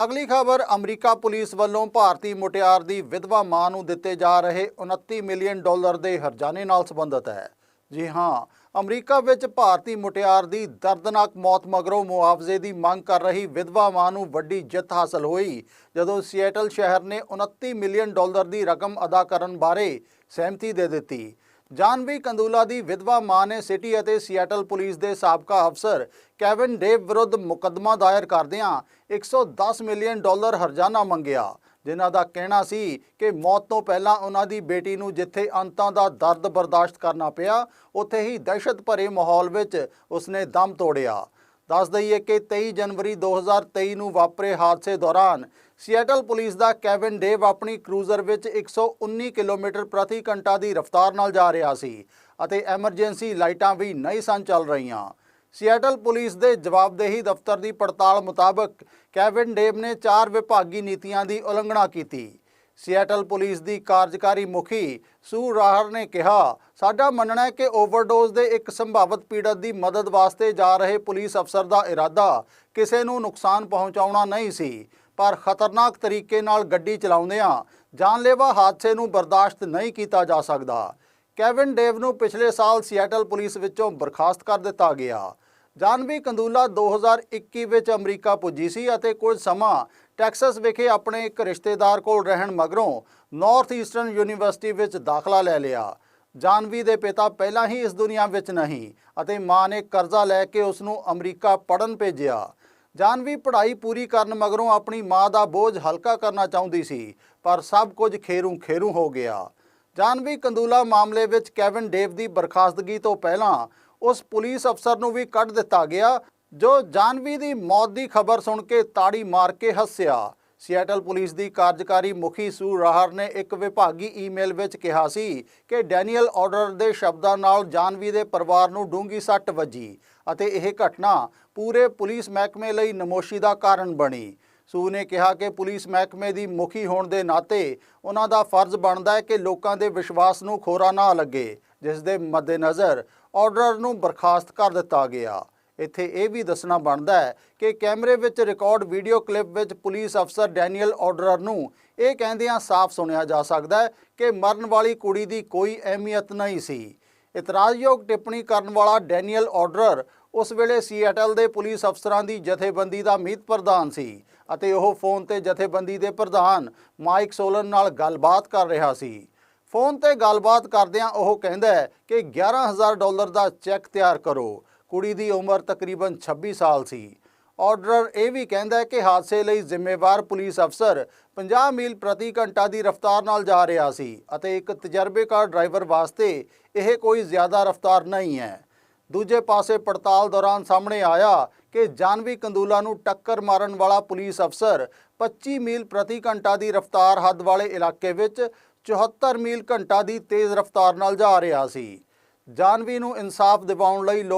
ਅਗਲੀ ਖਬਰ, America police ਵੱਲੋਂ ਭਾਰਤੀ ਮੁਟਿਆਰ ਦੀ ਵਿਧਵਾ ਮਾਂ ਨੂੰ ਦਿੱਤੇ ਜਾ ਰਹੇ 29 ਮਿਲੀਅਨ ਡਾਲਰ ਦੇ ਹਰਜਾਨੇ ਨਾਲ ਸੰਬੰਧਿਤ ਹੈ। ਜੀ ਹਾਂ, ਅਮਰੀਕਾ ਵਿੱਚ ਭਾਰਤੀ ਮੁਟਿਆਰ ਦੀ ਦਰਦਨਾਕ ਮੌਤ ਮਗਰੋਂ ਮੁਆਵਜ਼ੇ ਦੀ ਮੰਗ ਕਰ ਰਹੀ ਵਿਧਵਾ ਮਾਂ ਨੂੰ ਵੱਡੀ ਜਿੱਤ ਹਾਸਲ ਹੋਈ, ਜਦੋਂ ਸੀਐਟਲ ਸ਼ਹਿਰ ਨੇ 29 ਮਿਲੀਅਨ ਡਾਲਰ ਦੀ ਰਕਮ ਅਦਾ ਕਰਨ ਬਾਰੇ ਸਹਿਮਤੀ ਦੇ ਦਿੱਤੀ। ਜਾਨਵੀ ਕੰਦੂਲਾ ਦੀ ਵਿਧਵਾ ਮਾਂ ਨੇ ਸਿਟੀ ਅਤੇ ਸੀਐਟਲ ਪੁਲਿਸ ਦੇ ਸਾਬਕਾ ਅਫਸਰ ਕੈਵਨ ਡੇਵ ਵਿਰੁੱਧ ਮੁਕੱਦਮਾ ਦਾਇਰ ਕਰਦਿਆਂ 110 ਮਿਲੀਅਨ ਡਾਲਰ ਹਰਜਾਨਾ ਮੰਗਿਆ, ਜਿਨ੍ਹਾਂ ਦਾ ਕਹਿਣਾ ਸੀ ਕਿ ਮੌਤ ਤੋਂ ਪਹਿਲਾਂ ਉਹਨਾਂ ਦੀ ਬੇਟੀ ਨੂੰ ਜਿੱਥੇ ਅੰਤਾਂ ਦਾ ਦਰਦ ਬਰਦਾਸ਼ਤ ਕਰਨਾ ਪਿਆ, ਉੱਥੇ ਹੀ ਦਹਿਸ਼ਤ ਭਰੇ ਮਾਹੌਲ ਵਿੱਚ ਉਸਨੇ ਦਮ ਤੋੜਿਆ। ਦੱਸ ਦਈਏ ਕਿ 23 ਜਨਵਰੀ 2023 ਨੂੰ ਵਾਪਰੇ ਹਾਦਸੇ ਦੌਰਾਨ ਸੀਐਟਲ ਪੁਲਿਸ ਦਾ ਕੈਵਨ ਡੇਵ ਆਪਣੀ ਕਰੂਜ਼ਰ ਵਿੱਚ 119 ਕਿਲੋਮੀਟਰ ਪ੍ਰਤੀ ਘੰਟਾ ਦੀ ਰਫ਼ਤਾਰ ਨਾਲ ਜਾ ਰਿਹਾ ਸੀ ਅਤੇ ਐਮਰਜੈਂਸੀ ਲਾਈਟਾਂ ਵੀ ਨਹੀਂ ਸਨ ਚੱਲ ਰਹੀਆਂ। ਸੀਐਟਲ ਪੁਲਿਸ ਦੇ ਜਵਾਬਦੇਹੀ ਦਫ਼ਤਰ ਦੀ ਪੜਤਾਲ ਮੁਤਾਬਕ ਕੈਵਨ ਡੇਵ ਨੇ ਚਾਰ ਵਿਭਾਗੀ ਨੀਤੀਆਂ ਦੀ ਉਲੰਘਣਾ ਕੀਤੀ। ਸੀਐਟਲ ਪੁਲਿਸ ਦੀ ਕਾਰਜਕਾਰੀ ਮੁਖੀ ਸੂ ਰਾਹਰ ਨੇ ਕਿਹਾ, ਸਾਡਾ ਮੰਨਣਾ ਹੈ ਕਿ ਓਵਰਡੋਜ਼ ਦੇ ਇੱਕ ਸੰਭਾਵਿਤ ਪੀੜਤ ਦੀ ਮਦਦ ਵਾਸਤੇ ਜਾ ਰਹੇ ਪੁਲਿਸ ਅਫਸਰ ਦਾ ਇਰਾਦਾ ਕਿਸੇ ਨੂੰ ਨੁਕਸਾਨ ਪਹੁੰਚਾਉਣਾ ਨਹੀਂ ਸੀ, ਪਰ ਖਤਰਨਾਕ ਤਰੀਕੇ ਨਾਲ ਗੱਡੀ ਚਲਾਉਂਦਿਆਂ ਜਾਨਲੇਵਾ ਹਾਦਸੇ ਨੂੰ ਬਰਦਾਸ਼ਤ ਨਹੀਂ ਕੀਤਾ ਜਾ ਸਕਦਾ। ਕੈਵਿਨ ਡੇਵ ਨੂੰ ਪਿਛਲੇ ਸਾਲ ਸੀਐਟਲ ਪੁਲਿਸ ਵਿੱਚੋਂ ਬਰਖਾਸਤ ਕਰ ਦਿੱਤਾ ਗਿਆ। ਜਾਨਵੀ ਕੰਦੂਲਾ 2021 ਵਿੱਚ ਅਮਰੀਕਾ ਪੁੱਜੀ ਸੀ ਅਤੇ ਕੁਝ ਸਮਾਂ ਟੈਕਸਸ ਵਿਖੇ ਆਪਣੇ ਇੱਕ ਰਿਸ਼ਤੇਦਾਰ ਕੋਲ ਰਹਿਣ ਮਗਰੋਂ ਨਾਰਥ ਈਸਟਰਨ ਯੂਨੀਵਰਸਿਟੀ ਵਿੱਚ ਦਾਖਲਾ ਲੈ ਲਿਆ। ਜਾਨਵੀ ਦੇ ਪਿਤਾ ਪਹਿਲਾਂ ਹੀ ਇਸ ਦੁਨੀਆ ਵਿੱਚ ਨਹੀਂ ਅਤੇ ਮਾਂ ਨੇ ਕਰਜ਼ਾ ਲੈ ਕੇ ਉਸ ਨੂੰ ਅਮਰੀਕਾ ਪੜਨ ਭੇਜਿਆ। ਜਾਨਵੀ ਪੜ੍ਹਾਈ ਪੂਰੀ ਕਰਨ ਮਗਰੋਂ ਆਪਣੀ ਮਾਂ ਦਾ ਬੋਝ ਹਲਕਾ ਕਰਨਾ ਚਾਹੁੰਦੀ ਸੀ, ਪਰ ਸਭ ਕੁਝ ਖੇਰੂ ਖੇਰੂ ਹੋ ਗਿਆ। ਜਾਨਵੀ ਕੰਦੂਲਾ ਮਾਮਲੇ ਵਿੱਚ ਕੈਵਨ ਡੇਵ ਦੀ ਬਰਖਾਸਤਗੀ ਤੋਂ ਪਹਿਲਾਂ ਉਸ ਪੁਲਿਸ ਅਫਸਰ ਨੂੰ ਵੀ ਕੱਢ ਦਿੱਤਾ ਗਿਆ, ਜੋ ਜਾਨਵੀ ਦੀ ਮੌਤ ਦੀ ਖਬਰ ਸੁਣ ਕੇ ਤਾੜੀ ਮਾਰ ਕੇ ਹੱਸਿਆ। ਸੀਐਟਲ ਪੁਲਿਸ ਦੀ ਕਾਰਜਕਾਰੀ ਮੁਖੀ ਸੂ ਰਾਹਰ ਨੇ ਇੱਕ ਵਿਭਾਗੀ ਈਮੇਲ ਵਿੱਚ ਕਿਹਾ ਸੀ ਕਿ ਡੈਨੀਅਲ ਆਰਡਰ ਦੇ ਸ਼ਬਦਾਂ ਨਾਲ ਜਾਨਵੀ ਦੇ ਪਰਿਵਾਰ ਨੂੰ ਡੂੰਗੀ ਸੱਟ ਵੱਜੀ ਅਤੇ ਇਹ ਘਟਨਾ ਪੂਰੇ ਪੁਲਿਸ ਮਹਿਕਮੇ ਲਈ ਨਮੋਸ਼ੀ ਦਾ ਕਾਰਨ ਬਣੀ। ਸੂ ਨੇ ਕਿਹਾ ਕਿ ਪੁਲਿਸ ਮਹਿਕਮੇ ਦੀ ਮੁਖੀ ਹੋਣ ਦੇ ਨਾਤੇ ਉਹਨਾਂ ਦਾ ਫਰਜ਼ ਬਣਦਾ ਹੈ ਕਿ ਲੋਕਾਂ ਦੇ ਵਿਸ਼ਵਾਸ ਨੂੰ ਖੋਰਾ ਨਾ ਲੱਗੇ, ਜਿਸ ਦੇ ਮੱਦੇਨਜ਼ਰ ਆਰਡਰ ਨੂੰ ਬਰਖਾਸਤ ਕਰ ਦਿੱਤਾ ਗਿਆ। ਇੱਥੇ ਇਹ ਵੀ ਦੱਸਣਾ ਬਣਦਾ ਹੈ ਕਿ ਕੈਮਰੇ ਵਿੱਚ ਰਿਕਾਰਡ ਵੀਡੀਓ ਕਲਿੱਪ ਵਿੱਚ ਪੁਲਿਸ ਅਫਸਰ ਡੈਨੀਅਲ ਆਰਡਰ ਨੂੰ ਇਹ ਕਹਿੰਦਿਆਂ ਸਾਫ਼ ਸੁਣਿਆ ਜਾ ਸਕਦਾ ਹੈ ਕਿ ਮਰਨ ਵਾਲੀ ਕੁੜੀ ਦੀ ਕੋਈ ਅਹਿਮੀਅਤ ਨਹੀਂ ਸੀ। ਇਤਰਾਜ਼ਯੋਗ ਟਿੱਪਣੀ ਕਰਨ ਵਾਲਾ ਡੈਨੀਅਲ ਆਰਡਰ ਉਸ ਵੇਲੇ ਸੀਐਟਲ ਦੇ ਪੁਲਿਸ ਅਫਸਰਾਂ ਦੀ ਜਥੇਬੰਦੀ ਦਾ ਮੀਤ ਪ੍ਰਧਾਨ ਸੀ ਅਤੇ ਉਹ ਫੋਨ ਤੇ ਜਥੇਬੰਦੀ ਦੇ ਪ੍ਰਧਾਨ ਮਾਈਕ ਸੋਲਨ ਨਾਲ ਗੱਲਬਾਤ ਕਰ ਰਿਹਾ ਸੀ। ਫੋਨ ਤੇ ਗੱਲਬਾਤ ਕਰਦਿਆਂ ਉਹ ਕਹਿੰਦਾ ਹੈ ਕਿ 11000 ਡਾਲਰ ਦਾ ਚੈੱਕ ਤਿਆਰ ਕਰੋ। ਕੁੜੀ ਦੀ ਉਮਰ ਤਕਰੀਬਨ 26 ਸਾਲ ਸੀ। ਆਰਡਰ ਇਹ ਵੀ ਕਹਿੰਦਾ ਹੈ ਕਿ ਹਾਦਸੇ ਲਈ ਜ਼ਿੰਮੇਵਾਰ ਪੁਲਿਸ ਅਫਸਰ 50 ਮੀਲ ਪ੍ਰਤੀ ਘੰਟਾ ਦੀ ਰਫ਼ਤਾਰ ਨਾਲ ਜਾ ਰਿਹਾ ਸੀ ਅਤੇ ਇੱਕ ਤਜਰਬੇਕਾਰ ਡਰਾਈਵਰ ਵਾਸਤੇ ਇਹ ਕੋਈ ਜ਼ਿਆਦਾ ਰਫ਼ਤਾਰ ਨਹੀਂ ਹੈ। ਦੂਜੇ ਪਾਸੇ ਪੜਤਾਲ ਦੌਰਾਨ ਸਾਹਮਣੇ ਆਇਆ ਕਿ ਜਾਨਵੀ ਕੰਦੂਲਾ ਨੂੰ ਟੱਕਰ ਮਾਰਨ ਵਾਲਾ ਪੁਲਿਸ ਅਫਸਰ 25 ਮੀਲ ਪ੍ਰਤੀ ਘੰਟਾ ਦੀ ਰਫ਼ਤਾਰ ਹੱਦ ਵਾਲੇ ਇਲਾਕੇ ਵਿੱਚ 74 ਮੀਲ ਘੰਟਾ ਦੀ ਤੇਜ਼ ਰਫ਼ਤਾਰ ਨਾਲ ਜਾ ਰਿਹਾ ਸੀ। ਜਾਨਵੀ ਨੂੰ ਇਨਸਾਫ ਦਿਵਾਉਣ ਲਈ ਲੋਕ